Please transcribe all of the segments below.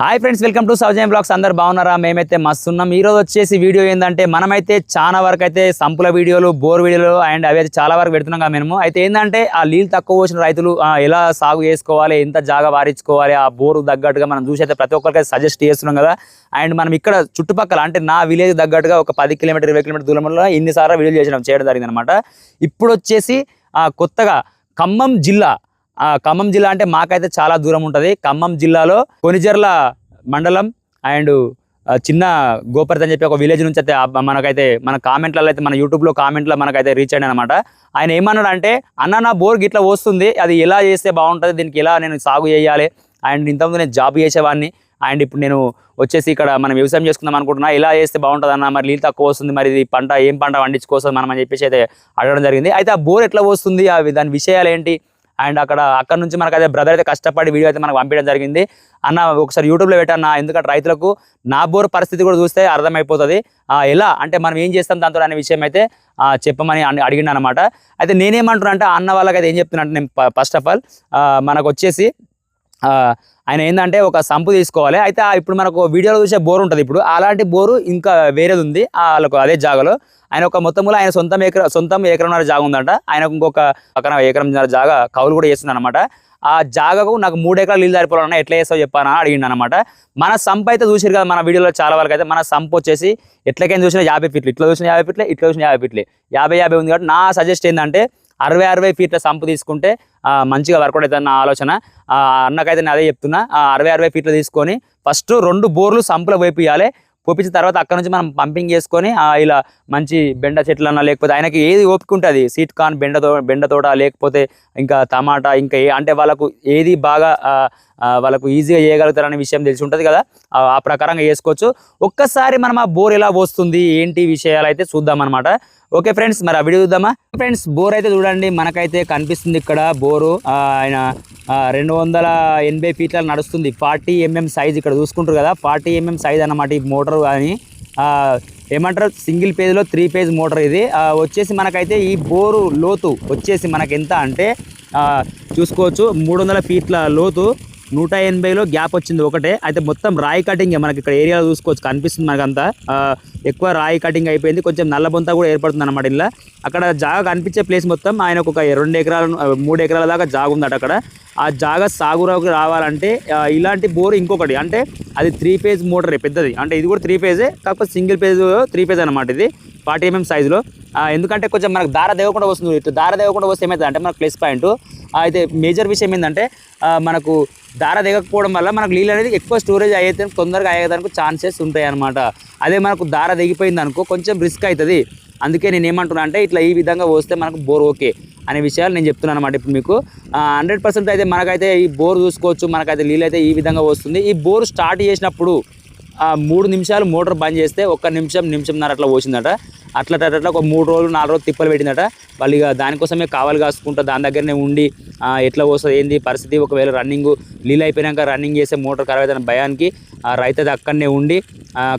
Hi friends welcome to Soujan blogs. అందరు బాగున్నారా? మేమైతే మస్తు ఉన్నాం. ఈరోజు వచ్చేసి వీడియో ఏంటంటే మనమైతే చాలా వరకు అయితే సంపుల వీడియోలు బోర్ వీడియోలు అండ్ అవి అయితే చాలా వరకు పెడుతున్నాం కదా మేము. అయితే ఏంటంటే ఆ నీళ్ళు తక్కువ పోసిన రైతులు ఎలా సాగు చేసుకోవాలి ఎంత జాగా వారించుకోవాలి ఆ బోరు తగ్గట్టుగా మనం చూసి అయితే ప్రతి ఒక్కరికి సజెస్ట్ చేస్తున్నాం కదా. అండ్ మనం ఇక్కడ చుట్టుపక్కల అంటే నా విలేజ్ తగ్గట్టుగా ఒక పది కిలోమీటర్ ఇరవై కిలోమీటర్ దూరంలో ఇన్నిసార్లు వీడియో చేసినాం చేయడం జరిగింది అనమాట ఇప్పుడు వచ్చేసి కొత్తగా ఖమ్మం జిల్లా ఆ ఖమ్మం జిల్లా అంటే మాకైతే చాలా దూరం ఉంటుంది. ఖమ్మం జిల్లాలో కొనిజర్ల మండలం అండ్ చిన్న గోపర్తి అని చెప్పి ఒక విలేజ్ నుంచి అయితే మనకైతే మన కామెంట్లలో అయితే మన యూట్యూబ్లో కామెంట్లో మనకైతే రీచ్ అయ్యాడు అనమాట ఆయన ఏమన్నాడు అంటే అన్న నా బోర్ గిట్లా వస్తుంది. అది ఎలా చేస్తే బాగుంటుంది? దీనికి ఎలా నేను సాగు చేయాలి? అండ్ ఇంతకుముందు నేను జాబ్ చేసేవాడిని. అండ్ ఇప్పుడు నేను వచ్చేసి ఇక్కడ మనం వ్యవసాయం చేసుకుందాం అనుకుంటున్నా. ఇలా చేస్తే బాగుంటుంది అన్న మరి నీళ్ళు తక్కువ వస్తుంది. మరి ఇది పంట ఏం పంట పండించుకోసం మనం? అని చెప్పేసి అయితే అడగడం జరిగింది. అయితే ఆ బోర్ ఎట్లా వస్తుంది? అవి దాని విషయాలు ఏంటి? అండ్ అక్కడ అక్కడ నుంచి మనకు అదే బ్రదర్ అయితే కష్టపడి వీడియో అయితే మనకు పంపించడం జరిగింది. అన్న ఒకసారి యూట్యూబ్లో పెట్టాను ఎందుకంటే రైతులకు నా బోర్ పరిస్థితి కూడా చూస్తే అర్థమైపోతుంది. ఎలా? అంటే మనం ఏం చేస్తాం దాంతో అనే విషయం అయితే చెప్పమని అని అడిగిన అనమాట అయితే నేనేమంటున్నా అంటే అన్న వాళ్ళకి అయితే ఏం చెప్తున్నా అంటే నేను ఫస్ట్ ఆఫ్ ఆల్ మనకు వచ్చేసి ఆయన ఏంటంటే ఒక సంపు తీసుకోవాలి. అయితే ఇప్పుడు మనకు వీడియోలో చూసే బోర్ ఉంటుంది ఇప్పుడు. అలాంటి బోరు ఇంకా వేరేది ఉంది. వాళ్ళకు అదే జాగాలో. ఆయన ఒక మొత్తంలో ఆయన సొంతం ఎకర సొంతం ఎకరంన్నర జాగా ఉందంట. ఆయనకు ఇంకొక పక్కన ఎకరం జాగా కౌలు కూడా చేస్తుంది అనమాట ఆ జాగాకు నాకు మూడు ఎకరాలు నీళ్ళు సరిపోవాలన్నా ఎట్లా చేస్తావు చెప్పానా అడిగిండు అనమాట మన సంప్ అయితే చూసారు కదా మన వీడియోలో చాలా వరకు అయితే మన సంప్ వచ్చేసి ఎట్లకైనా చూసినా యాభై ఫీట్లు ఇట్లా చూసిన యాభై ఫీట్లే ఇట్లా చూసిన యాభై ఫీట్లే. యాభై యాభై ఉంది కాబట్టి నా సజెస్ట్ ఏంటంటే అరవై అరవై ఫీట్ల సంపు తీసుకుంటే మంచిగా వర్కౌట్ అవుతుంది నా ఆలోచన. ఆ, అన్నకైతే నేను అదే చెప్తున్నా. ఆ, అరవై అరవై ఫీట్లు తీసుకొని ఫస్ట్ రెండు బోర్లు సంపులో వైపు ఇవ్వాలి పోపించిన తర్వాత అక్కడ నుంచి మనం పంపింగ్ చేసుకొని ఇలా మంచి బెండ చెట్లన్నా లేకపోతే ఆయనకి ఏది ఓపిక ఉంటుంది? సీట్ కార్న్ బెండ తో బెండ తోట లేకపోతే ఇంకా టమాటా ఇంకా ఏ అంటే వాళ్ళకు ఏది బాగా వాళ్ళకు ఈజీగా చేయగలుగుతారనే విషయం తెలిసి ఉంటుంది కదా. ఆ ఆ ప్రకారంగా చేసుకోవచ్చు. ఒక్కసారి మనం ఆ బోర్ ఎలా వస్తుంది ఏంటి విషయాలు అయితే చూద్దాం అనమాట ఓకే ఫ్రెండ్స్ మరి ఆ వీడియో చూద్దామా? ఫ్రెండ్స్ బోర్ అయితే చూడండి మనకైతే కనిపిస్తుంది ఇక్కడ బోరు. ఆయన రెండు వందల ఎనభై ఫీట్ల నడుస్తుంది. ఫార్టీ ఎంఎం సైజ్ ఇక్కడ చూసుకుంటారు కదా ఫార్టీ ఎంఎం సైజ్ అన్నమాట ఈ మోటార్ కానీ ఏమంటారు సింగిల్ పేజ్లో త్రీ పేజ్ మోటార్ ఇది. వచ్చేసి మనకైతే ఈ బోరు లోతు వచ్చేసి మనకి ఎంత అంటే చూసుకోవచ్చు మూడు వందల ఫీట్ల లోతు. నూట ఎనభైలో గ్యాప్ వచ్చింది ఒకటే. అయితే మొత్తం రాయి కటింగ్ మనకి ఇక్కడ ఏరియాలో చూసుకోవచ్చు కనిపిస్తుంది మనకంతా. ఎక్కువ రాయి కటింగ్ అయిపోయింది. కొంచెం నల్లబొంత కూడా ఏర్పడుతుంది అనమాట ఇలా అక్కడ జాగా కనిపించే ప్లేస్ మొత్తం ఆయన ఒక రెండు ఎకరాల మూడు ఎకరాల దాకా జాగా ఉందట అక్కడ. ఆ జాగా సాగురావుకి రావాలంటే ఇలాంటి బోర్ ఇంకొకటి. అంటే అది త్రీ పేజ్ మోటరే పెద్దది. అంటే ఇది కూడా త్రీ పేజే కాకపోతే సింగిల్ పేజ్ త్రీ పేజ్ అనమాట ఇది. ఫార్టీ ఎంఎం సైజులో ఎందుకంటే కొంచెం మనకు దార దేవకుండా వస్తుంది. ఇటు దార దేవకుండా వస్తే ఏమవుతుంది అంటే మనకు ప్లస్ పాయింట్ అయితే మేజర్ విషయం ఏంటంటే మనకు దార దిగకపోవడం వల్ల మనకు నీళ్ళు అనేది ఎక్కువ స్టోరేజ్ అయ్యేది తొందరగా అయ్యేదానికి ఛాన్సెస్ ఉంటాయి అనమాట అదే మనకు దార దిగిపోయింది అనుకో కొంచెం రిస్క్ అవుతుంది అందుకే నేను ఏమంటున్నా అంటే ఇట్లా ఈ విధంగా వస్తే మనకు బోర్ ఓకే అనే విషయాలు నేను చెప్తున్నాను అనమాట ఇప్పుడు మీకు. హండ్రెడ్ పర్సెంట్ అయితే మనకైతే ఈ బోర్ చూసుకోవచ్చు మనకైతే నీళ్ళు అయితే ఈ విధంగా వస్తుంది. ఈ బోర్ స్టార్ట్ చేసినప్పుడు ఆ మూడు నిమిషాలు మోటార్ బంద్ చేస్తే ఒక్క నిమిషం నిమిషంన్నర అట్లా పోసిందట. అట్లా అట్లా ఒక మూడు రోజులు నాలుగు రోజులు తిప్పలు పెట్టిందట. వాళ్ళు ఇక దానికోసమే కావాలి కాసుకుంటా దాని దగ్గరనే ఉండి ఎట్లా వస్తుంది ఏంది పరిస్థితి? ఒకవేళ రన్నింగ్ లీల్ అయిపోయినాక రన్నింగ్ చేస్తే మోటార్ ఖరాబ్ అవుతున్న భయానికి ఆ రైతు అక్కడనే ఉండి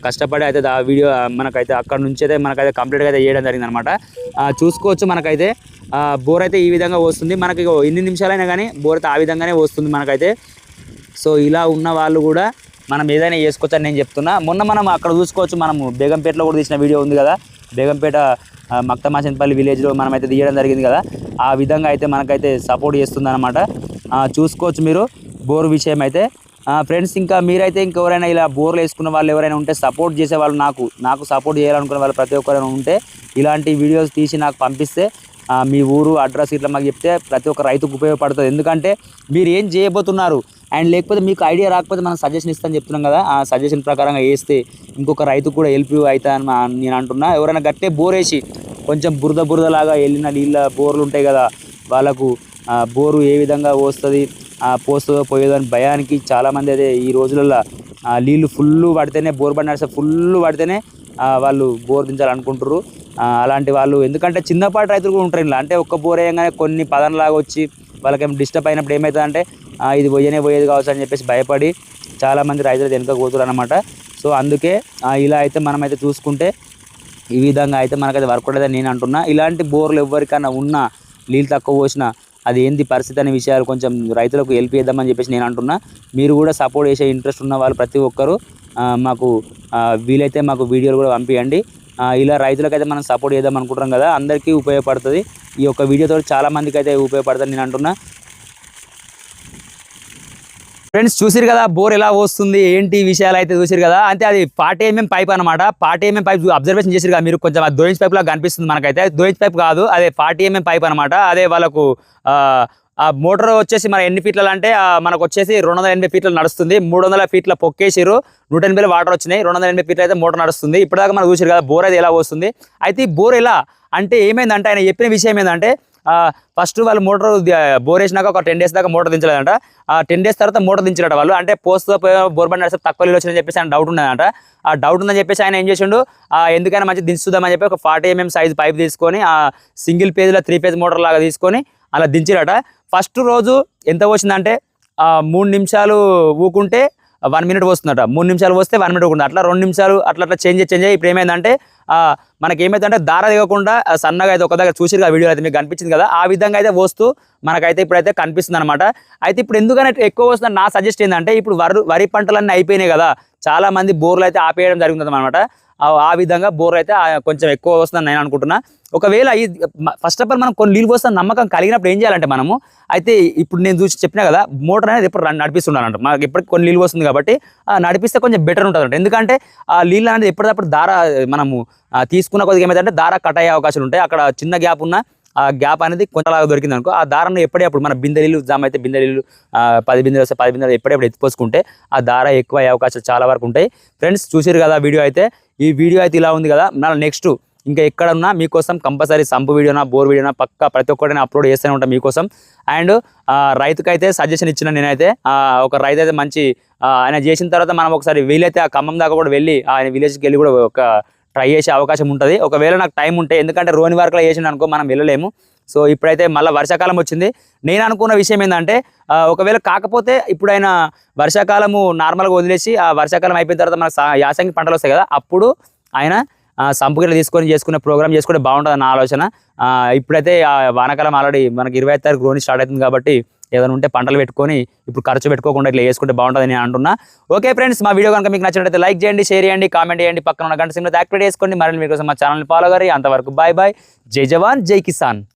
కష్టపడి అయితే ఆ వీడియో మనకైతే అక్కడ నుంచి అయితే మనకైతే కంప్లీట్గా అయితే చేయడం జరిగింది అనమాట చూసుకోవచ్చు మనకైతే. బోర్ అయితే ఈ విధంగా వస్తుంది. మనకి ఎన్ని నిమిషాలైనా కానీ బోర్ అయితే ఆ విధంగానే వస్తుంది మనకైతే. సో ఇలా ఉన్న వాళ్ళు కూడా మనం ఏదైనా చేసుకోవచ్చని అని నేను చెప్తున్నా. మొన్న మనం అక్కడ చూసుకోవచ్చు మనము బేగంపేటలో కూడా తీసిన వీడియో ఉంది కదా. బేగంపేట ఆ, మక్తమాచంపల్లి విలేజ్లో మనం అయితే తీయడం జరిగింది కదా. ఆ విధంగా అయితే మనకైతే సపోర్ట్ చేస్తుందన్నమాట. చూసుకోవచ్చు మీరు. బోర్ విషయం అయితే. ఫ్రెండ్స్ ఇంకా మీరైతే ఇంకెవరైనా ఇలా బోర్లు వేసుకున్న వాళ్ళు ఎవరైనా ఉంటే సపోర్ట్ చేసే వాళ్ళు నాకు నాకు సపోర్ట్ చేయాలనుకునే వాళ్ళు ప్రతి ఒక్కరైనా ఉంటే ఇలాంటి వీడియోస్ తీసి నాకు పంపిస్తే మీ ఊరు అడ్రస్ ఇట్లా మాకు చెప్తే ప్రతి ఒక్క రైతుకు ఉపయోగపడుతుంది. ఎందుకంటే మీరు ఏం చేయబోతున్నారు? అండ్ లేకపోతే మీకు ఐడియా రాకపోతే మనం సజెషన్ ఇస్తాను చెప్తున్నాం కదా. ఆ సజెషన్ ప్రకారంగా వేస్తే ఇంకొక రైతు కూడా హెల్ప్ అవుతా అని నేను అంటున్నా. ఎవరైనా గట్టే బోర్ వేసి కొంచెం బురద బురదలాగా వెళ్ళిన నీళ్ళ బోర్లు ఉంటాయి కదా వాళ్ళకు బోరు ఏ విధంగా పోస్తుంది పోస్తుందో పోయేదో అని భయానికి చాలామంది అదే ఈ రోజులలో నీళ్ళు ఫుల్ పడితేనే బోర్ బండి నడిస్తే ఫుల్ పడితేనే వాళ్ళు బోర్ దించాలనుకుంటారు అలాంటి వాళ్ళు ఎందుకంటే చిన్నపాటి రైతులు కూడా ఉంటారు ఇలా అంటే ఒక్క బోర్ వేయగానే కొన్ని పదంలాగా వచ్చి వాళ్ళకేం డిస్టర్బ్ అయినప్పుడు ఏమవుతుంది అంటే ఇది పోయనే పోయేది కావచ్చు అని చెప్పేసి భయపడి చాలామంది రైతులు వెనుక కూతురు అనమాట సో అందుకే ఇలా అయితే మనమైతే చూసుకుంటే ఈ విధంగా అయితే మనకైతే వర్క్ ఉండదని నేను అంటున్నా. ఇలాంటి బోర్లు ఎవరికైనా ఉన్నా నీళ్ళు తక్కువ పోసినా అది ఏంది పరిస్థితి అనే విషయాలు కొంచెం రైతులకు హెల్ప్ చేద్దామని చెప్పేసి నేను అంటున్నా. మీరు కూడా సపోర్ట్ చేసే ఇంట్రెస్ట్ ఉన్న వాళ్ళు ప్రతి ఒక్కరు మాకు వీలైతే మాకు వీడియోలు కూడా పంపించండి ఇలా రైతులకైతే మనం సపోర్ట్ చేద్దాం అనుకుంటున్నాం కదా అందరికీ ఉపయోగపడుతుంది. ఈ యొక్క వీడియోతో చాలా మందికి అయితే ఉపయోగపడతాను నేను అంటున్నా. ఫ్రెండ్స్ చూసిరు కదా బోర్ ఎలా వస్తుంది ఏంటి విషయాలు అయితే చూసిరు కదా అంటే అది పార్ట్ పైప్ అనమాట పార్ట్ పైప్ అబ్జర్వేషన్ చేసిరు కదా మీరు కొంచెం అది దోయించ్ పైప్ లాగా కనిపిస్తుంది మనకైతే. దోయించ్ పైప్ కాదు అదే ఫార్టీ పైప్ అనమాట అదే వాళ్ళకు ఆ, మోటార్ వచ్చేసి మన ఎన్ని ఫీట్ల అంటే మనకు వచ్చేసి రెండు వందల ఎనభై ఫీట్లు నడుస్తుంది. మూడు వందల ఫీట్ల పొక్కేసిరు నూట ఎనభై వాటర్ వచ్చినాయి. రెండు వందల ఎనభై ఫీట్లు అయితే మోటార్ నడుస్తుంది. ఇప్పటిదాకా మనం చూసారు కదా బోర్ అయితే ఎలా వస్తుంది అయితే ఈ బోర్ ఎలా అంటే ఏమైందంటే ఆయన చెప్పిన విషయం ఏంటంటే ఫస్ట్ వాళ్ళు మోటార్ బోర్ వేసినాక ఒక టెన్ డేస్ దాకా మోటార్ దించలేదంట. ఆ టెన్ డేస్ తర్వాత మోటార్ దించలేట వాళ్ళు. అంటే పోస్ట్ బోర్ బండి నడిస్తే తక్కువ నీళ్ళు వచ్చిందని చెప్పేసి ఆయన డౌట్ ఉన్నదంట. ఆ డౌట్ ఉందని చెప్పేసి ఆయన ఏం చేసిండు ఆ ఎందుకైనా మంచి దించుదామని చెప్పి ఒక ఫార్టీ ఎంఎం సైజ్ పైప్ తీసుకొని ఆ సింగిల్ పేజ్లో త్రీ పేజ్ మోటార్ లాగా తీసుకొని అలా దించిరట. ఫస్ట్ రోజు ఎంత వచ్చిందంటే మూడు నిమిషాలు ఊకుంటే వన్ మినిట్ వస్తుందట మూడు నిమిషాలు వస్తే వన్ మినిట్ ఊకుంది. అట్లా రెండు నిమిషాలు అట్లా అట్లా చేంజ్ చేంజ్ అయ్యి ఇప్పుడు ఏమైందంటే ఆ, మనకి ఏమైందంటే దార దిగకుండా సన్నగా అయితే ఒక దగ్గర చూసిరు కదా వీడియో అయితే మీకు కనిపించింది కదా ఆ విధంగా అయితే వస్తూ మనకైతే ఇప్పుడైతే కనిపిస్తుంది అనమాట అయితే ఇప్పుడు ఎందుకని ఎక్కువ వస్తుంది నా సజెస్ట్ ఏంటంటే ఇప్పుడు వరి వరి పంటలన్నీ అయిపోయినాయి కదా చాలా మంది బోర్లు అయితే ఆపేయడం జరుగుతుంది అనమాట ఆ విధంగా బోర్ అయితే కొంచెం ఎక్కువ వస్తుందని నేను అనుకుంటున్నా. ఒకవేళ ఈ ఫస్ట్ ఆఫ్ ఆల్ మనం కొన్ని నీళ్ళు పోస్తున్న నమ్మకం కలిగినప్పుడు ఏం చేయాలంటే మనము అయితే ఇప్పుడు నేను చూసి చెప్పినా కదా మోటార్ అనేది ఎప్పుడు నడిపిస్తున్నాను అంట మనకి ఎప్పటికి కొన్ని నీళ్ళు వస్తుంది కాబట్టి ఆ, నడిపిస్తే కొంచెం బెటర్ ఉంటుంది ఎందుకంటే ఆ నీళ్ళు అనేది ఎప్పటికప్పుడు దార మనము తీసుకున్న కొద్దిగా ఏమైందంటే దార కట్ అయ్యే అవకాశాలు ఉంటాయి. అక్కడ చిన్న గ్యాప్ ఉన్న ఆ గ్యాప్ అనేది కొంతలాగా దొరికింది అనుకో ఆ దారాన్ని ఎప్పుడప్పుడు మన బిందెలు జామ్ అయితే బిందెలు పది బిందెలు వస్తే పది బిందెలు ఎప్పుడెప్పుడు ఎత్తిపోసుకుంటే ఆ దార ఎక్కువ అయ్యే అవకాశాలు చాలా వరకు ఉంటాయి. ఫ్రెండ్స్ చూసారు కదా వీడియో అయితే? ఈ వీడియో అయితే ఇలా ఉంది కదా మన నెక్స్ట్ ఇంకా ఎక్కడున్నా మీకోసం కంపల్సరీ సంపు వీడియోనా బోర్ వీడియోనా పక్క ప్రతి ఒక్కటి అప్లోడ్ చేస్తూనే ఉంటాను మీకోసం. అండ్ రైతుకైతే సజెషన్ ఇచ్చిన నేనైతే ఒక రైతు అయితే మంచి ఆయన చేసిన తర్వాత మనం ఒకసారి వీలైతే ఆ ఖమ్మం దాకా కూడా వెళ్ళి ఆయన విలేజ్కి వెళ్ళి కూడా ఒక ట్రై చేసే అవకాశం ఉంటుంది. ఒకవేళ నాకు టైం ఉంటే ఎందుకంటే రోని వర్క్లో చేసిన అనుకో మనం వెళ్ళలేము. సో ఇప్పుడైతే మళ్ళీ వర్షాకాలం వచ్చింది. నేను అనుకున్న విషయం ఏంటంటే ఒకవేళ కాకపోతే ఇప్పుడైనా వర్షాకాలము నార్మల్గా వదిలేసి ఆ వర్షాకాలం అయిపోయిన తర్వాత మనకు యాసంగి పంటలు వస్తాయి కదా అప్పుడు ఆయన సంపుగిట్లు తీసుకొని చేసుకునే ప్రోగ్రామ్ చేసుకుంటే బాగుంటుంది నా ఆలోచన ఇప్పుడైతే ఆ వానాకాలం ఆల్రెడీ మనకి ఇరవై ఐదు తారీఖు రోని స్టార్ట్ అవుతుంది కాబట్టి ఏదైనా ఉంటే పంటలు పెట్టుకొని ఇప్పుడు ఖర్చు పెట్టుకోకుండా ఇట్లా చేసుకుంటే బాగుంటుంది నేను అంటున్నా. ఓకే ఫ్రెండ్స్ మా వీడియో కనుక మీకు నచ్చినట్లయితే లైక్ చేయండి షేర్ చేయండి కామెంట్ చేయండి. పక్కన ఉన్న గంట సిమ్ యాక్టివేట్ చేసుకోండి. మరి మీకోసం మా ఛానల్ని ఫాలో కరీ అంతవరకు బాయ్ బాయ్ జై జవాన్ జై కిసాన్.